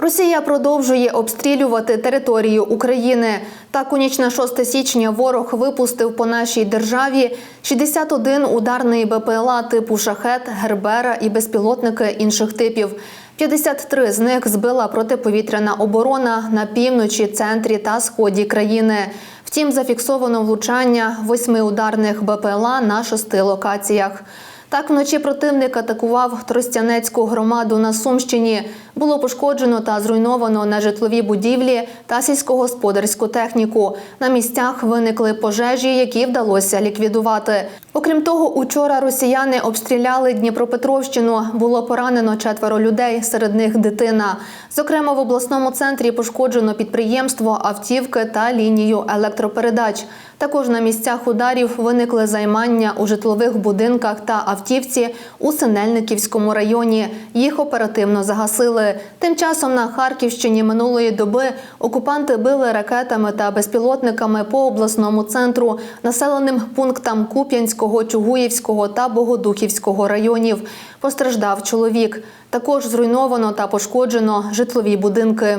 Росія продовжує обстрілювати територію України. Так, у ніч на 6 січня ворог випустив по нашій державі 61 ударний БПЛА типу шахет, гербера і безпілотники інших типів. 53 з них збила протиповітряна оборона на півночі, центрі та сході країни. Втім, зафіксовано влучання восьми ударних БПЛА на шести локаціях. Так, вночі противник атакував Тростянецьку громаду на Сумщині. Було пошкоджено та зруйновано нежитлові будівлі та сільськогосподарську техніку. На місцях виникли пожежі, які вдалося ліквідувати. Окрім того, учора росіяни обстріляли Дніпропетровщину. Було поранено четверо людей, серед них дитина. Зокрема, в обласному центрі пошкоджено підприємство, автівки та лінію електропередач. Також на місцях ударів виникли займання у житлових будинках та автівці у Синельниківському районі. Їх оперативно загасили. Тим часом на Харківщині минулої доби окупанти били ракетами та безпілотниками по обласному центру, населеним пунктам Куп'янського, Чугуївського та Богодухівського районів. Постраждав чоловік. Також зруйновано та пошкоджено житлові будинки.